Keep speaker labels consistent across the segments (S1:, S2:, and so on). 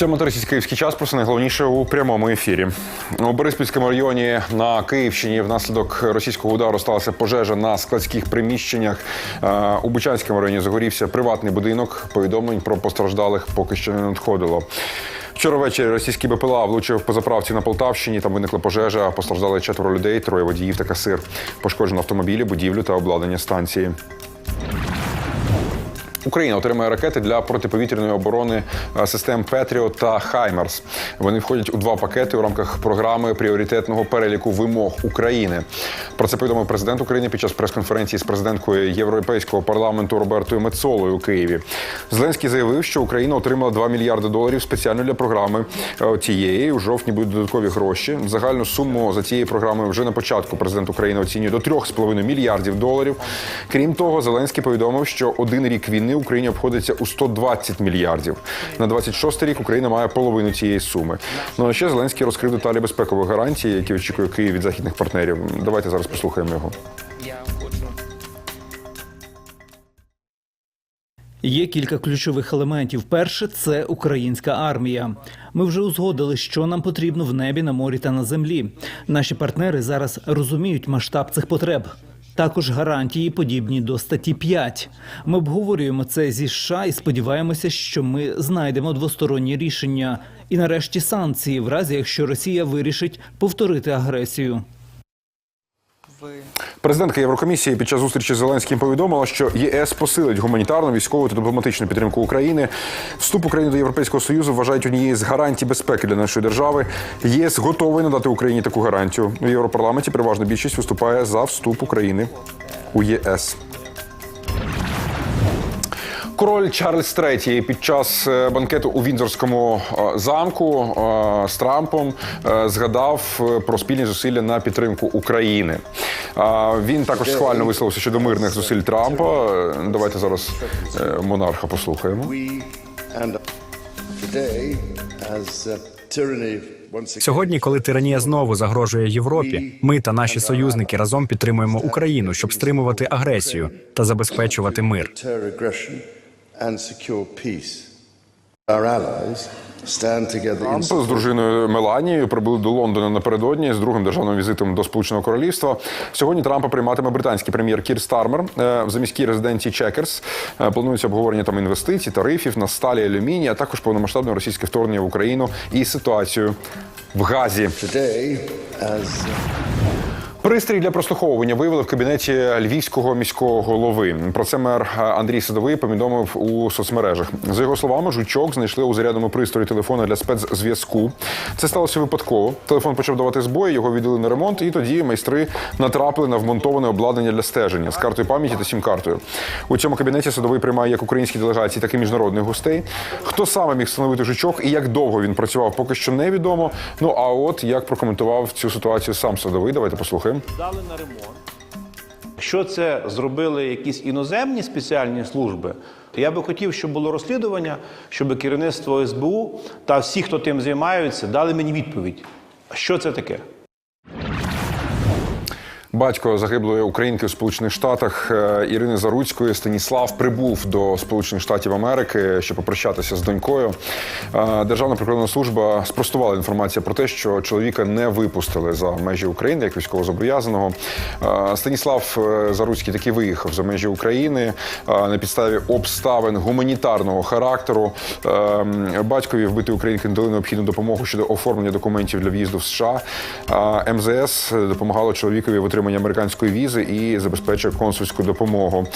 S1: Сьомотридцять київський час про найголовніше у прямому ефірі. У Бориспільському районі на Київщині внаслідок російського удару сталася пожежа на складських приміщеннях. Е, У Бучанському районі загорівся приватний будинок. Повідомлень про постраждалих поки що не надходило. Вчора ввечері російський БПЛА влучив по заправці на Полтавщині. Там виникла пожежа. Постраждали четверо людей, троє водіїв та касир. Пошкоджено автомобілі, будівлю та обладнання станції. Україна отримає ракети для протиповітряної оборони е, систем Петріот та Хаймерс. Вони входять у два пакети у рамках програми пріоритетного переліку вимог України. Про це повідомив президент України під час прес-конференції з президенткою Європейського парламенту Робертою Мецолою у Києві. Зеленський заявив, що Україна отримала 2 мільярди доларів спеціально для програми е, цієї. У жовтні будуть додаткові гроші. Загальну суму за цією програмою вже на початку президент України оцінює до 3,5 мільярдів доларів. Крім того, Зеленський повідомив, що один рік війни Україні обходиться у 120 мільярдів. На 26 рік Україна має половину цієї суми. Ну а ще Зеленський розкрив деталі безпекових гарантій, які очікує Київ від західних партнерів. Давайте зараз послухаємо його.
S2: Є кілька ключових елементів. Перше це українська армія. Ми вже узгодили, що нам потрібно в небі, на морі та на землі. Наші партнери зараз розуміють масштаб цих потреб. Також гарантії подібні до статті 5. Ми обговорюємо це зі США і сподіваємося, що ми знайдемо двосторонні рішення. І нарешті санкції, в разі якщо Росія вирішить повторити агресію.
S1: Президентка Єврокомісії під час зустрічі з Зеленським повідомила, що ЄС посилить гуманітарну, військову та дипломатичну підтримку України. Вступ України до Європейського союзу вважають однією з гарантій безпеки для нашої держави. ЄС готовий надати Україні таку гарантію. У Європарламенті переважна більшість виступає за вступ України у ЄС. Король Чарльз III під час е, банкету у Віндзорському е, замку е, з Трампом згадав про спільні зусилля на підтримку України. А, Він також схвально висловився щодо мирних зусиль Трампа. Давайте зараз монарха послухаємо.
S3: uh,
S4: Сьогодні, коли тиранія знову загрожує Європі, ми та наші союзники разом підтримуємо Україну, щоб стримувати агресію та забезпечувати мир.
S3: And secure peace. Our allies stand together in
S1: з дружиною Меланією прибули до Лондона напередодні з другим державним візитом до Сполученого Королівства. Сьогодні Трампа прийматиме британський прем'єр Кір Стармер Е, в заміській резиденції Чекерс. Е, Планується обговорення там інвестицій, тарифів на сталі, алюміній, а також повномасштабне російське вторгнення в Україну і ситуацію в Газі.
S3: today as
S1: Пристрій для прослуховування виявили в кабінеті львівського міського голови. Про це мер Андрій Садовий повідомив у соцмережах. За його словами, жучок знайшли у зарядному пристрої телефона для спецзв'язку. Це сталося випадково. Телефон почав давати збої, його віддали на ремонт, і тоді майстри натрапили на вмонтоване обладнання для стеження з картою пам'яті та сім-картою. У цьому кабінеті садовий приймає як українські делегації, так і міжнародних гостей. Хто саме міг встановити жучок і як довго він працював, поки що невідомо. Ну а от як прокоментував цю ситуацію сам садовий, давайте послухаємо.
S5: Дали на ремонт. Якщо це зробили якісь іноземні спеціальні служби, то я би хотів, щоб було розслідування, щоб керівництво СБУ та всі, хто тим займаються, дали мені відповідь. Що це таке?
S1: Батько загиблої українки в Сполучених Штатах е, Ірини Заруцької Станіслав прибув до Сполучених Штатів Америки, щоб попрощатися з донькою. Е, Державна прикордонна служба спростувала інформацію про те, що чоловіка не випустили за межі України як військовозобов'язаного. Е, Станіслав Заруцький таки виїхав за межі України на підставі обставин гуманітарного характеру. Батькові вбитої українки надали необхідну допомогу щодо оформлення документів для в'їзду в США. МЗС допомагало чоловікові в отриманні американської візи і забезпечує консульську допомогу.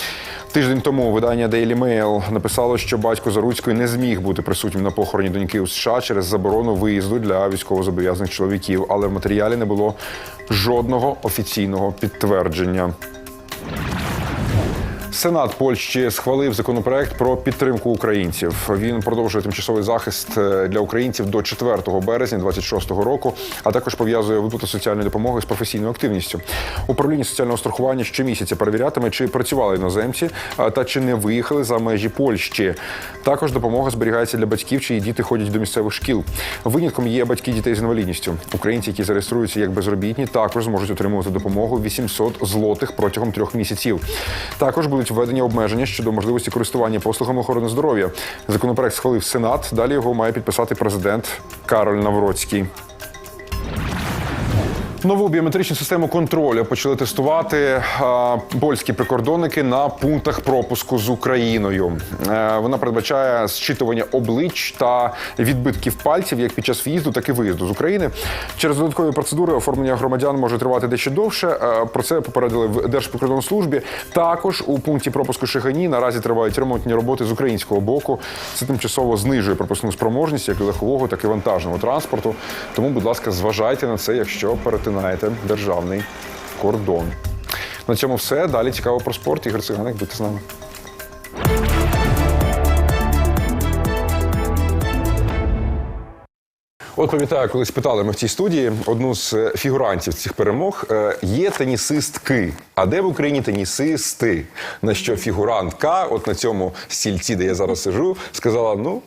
S1: Тиждень тому видання Daily Mail написало, що батько Заруцької не зміг бути присутнім на похороні доньки у США через заборону виїзду для військовозобов'язаних чоловіків, але в матеріалі не було жодного офіційного підтвердження. Сенат Польщі схвалив законопроект про підтримку українців. Він продовжує тимчасовий захист е, для українців до 4 березня 26-го року, а також пов'язує виплату соціальної допомоги з професійною активністю. Управління соціального страхування щомісяця перевірятиме, чи працювали іноземці та чи не виїхали за межі Польщі. Також допомога зберігається для батьків, чиї діти ходять до місцевих шкіл. Винятком є батьки дітей з інвалідністю. Українці, які зареєструються як безробітні, також зможуть отримувати допомогу 800 злотих протягом трьох місяців. Також будуть пропонують введення обмеження щодо можливості користування послугами охорони здоров'я. Законопроект схвалив Сенат. Далі його має підписати президент Кароль Навроцький. Нову біометричну систему контролю почали тестувати а, польські прикордонники на пунктах пропуску з Україною. Е, вона передбачає зчитування облич та відбитків пальців як під час в'їзду, так і виїзду з України. Через додаткові процедури оформлення громадян може тривати дещо довше. Е, Про це попередили в Держприкордонслужбі. Також у пункті пропуску Шигані наразі тривають ремонтні роботи з українського боку. Це тимчасово знижує пропускну спроможність як і легкового, так і вантажного транспорту. Тому, будь ласка, зважайте на це, якщо перетинаєте державний кордон. На цьому все. Далі цікаво про спорт. Ігор Циганик, будьте з нами. От пам'ятаю, колись питали ми в цій студії одну з е, фігурантів цих перемог. е, Є тенісистки. А де в Україні тенісисти? На що фігурантка, от на цьому стільці, де я зараз сижу, сказала: ну,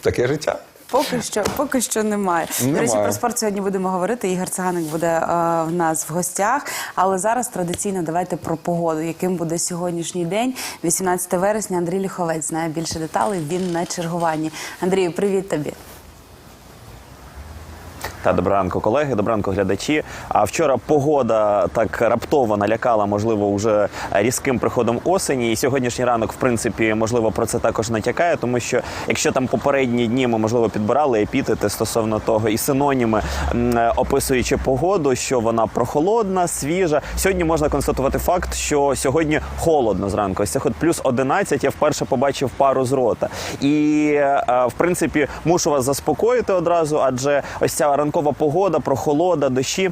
S1: таке життя.
S6: Поки що, поки що немає. До речі, про спорт сьогодні будемо говорити. Ігор Циганик буде е, в нас в гостях. Але зараз традиційно давайте про погоду, яким буде сьогоднішній день, 18 вересня. Андрій Ліховець знає більше деталей. Він на чергуванні. Андрію, привіт тобі.
S7: Та доброго ранку, колеги, доброго ранку, глядачі. А вчора погода так раптово налякала, можливо, вже різким приходом осені. І сьогоднішній ранок, в принципі, можливо, про це також натякає, тому що якщо там попередні дні ми можливо підбирали епітети стосовно того і синоніми, описуючи погоду, що вона прохолодна, свіжа. Сьогодні можна констатувати факт, що сьогодні холодно зранку. Ось це от плюс 11, я вперше побачив пару з рота. І е, в принципі мушу вас заспокоїти одразу, адже ось ця ранкова погода, прохолода, дощі.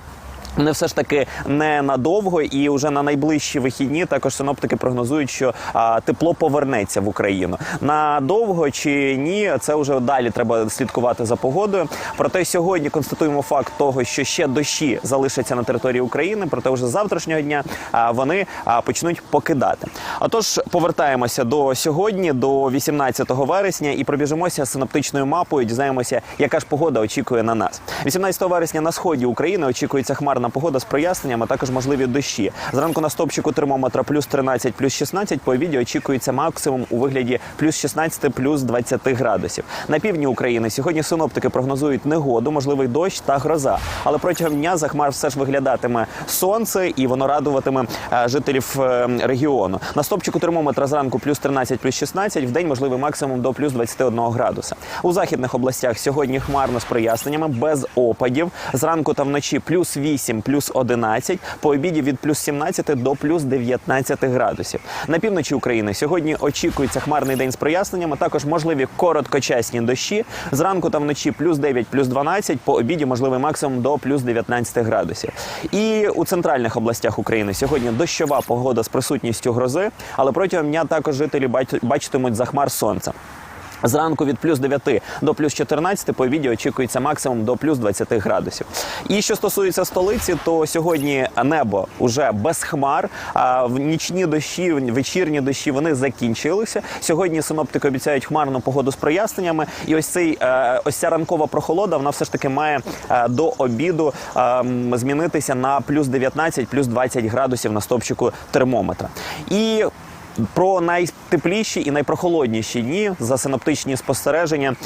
S7: Вони все ж таки не надовго, і вже на найближчі вихідні також синоптики прогнозують, що а, тепло повернеться в Україну. Надовго чи ні, це вже далі треба слідкувати за погодою. Проте сьогодні констатуємо факт того, що ще дощі залишаться на території України. Проте вже завтрашнього дня а, вони а, почнуть покидати. Отож, повертаємося до сьогодні, до 18 вересня, і пробіжимося синоптичною мапою. Дізнаємося, яка ж погода очікує на нас. 18 вересня на сході України очікується хмарна погода з проясненням, а також можливі дощі. Зранку на стопчику термометра плюс 13, плюс 16, по обіді очікується максимум у вигляді плюс 16, плюс 20 градусів. На півдні України сьогодні синоптики прогнозують негоду, можливий дощ та гроза. Але протягом дня за хмар все ж виглядатиме сонце, і воно радуватиме е, жителів е, регіону. На стопчику термометра зранку плюс 13, плюс 16, в день можливий максимум до плюс 21 градуса. У західних областях сьогодні хмарно з проясненнями, без опадів. Зранку та вночі плюс 8, плюс 11, по обіді від плюс 17 до плюс 19 градусів. На півночі України сьогодні очікується хмарний день з проясненнями, також можливі короткочасні дощі. Зранку та вночі плюс 9, плюс 12, по обіді можливий максимум до плюс 19 градусів. І у центральних областях України сьогодні дощова погода з присутністю грози, але протягом дня також жителі бач- бачитимуть захмар сонця. Зранку від плюс 9 до плюс 14 по відео очікується максимум до плюс 20 градусів. І що стосується столиці, то сьогодні небо уже без хмар. А в нічні дощі, вечірні дощі вони закінчилися. Сьогодні синоптики обіцяють хмарну погоду з проясненнями. І ось цей е, ось ця ранкова прохолода, вона все ж таки має е, до обіду е, змінитися на плюс 19, плюс 20 градусів на стопчику термометра. І про найтепліші і найпрохолодніші дні за синоптичні спостереження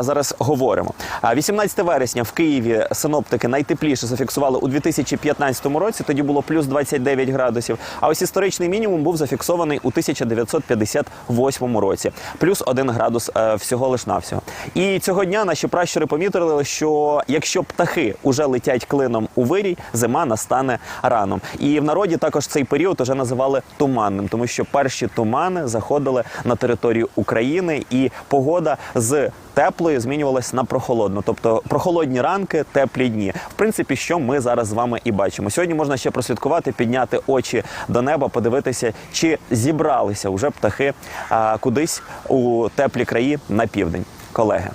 S7: зараз говоримо. А 18 вересня в Києві синоптики найтепліше зафіксували у 2015 році. Тоді було плюс 29 градусів. А ось історичний мінімум був зафіксований у 1958 році, плюс 1 градус е, всього лиш навсього. І цього дня наші пращури помітили, що якщо птахи уже летять клином у вирій, зима настане раном. І в народі також цей період вже називали туманним, тому що перші тумани заходили на територію України, і погода з теплої змінювалась на прохолодну, тобто прохолодні ранки, теплі дні. В принципі, що ми зараз з вами і бачимо. Сьогодні можна ще прослідкувати, підняти очі до неба, подивитися, чи зібралися вже птахи а, кудись у теплі краї на південь. Колеги.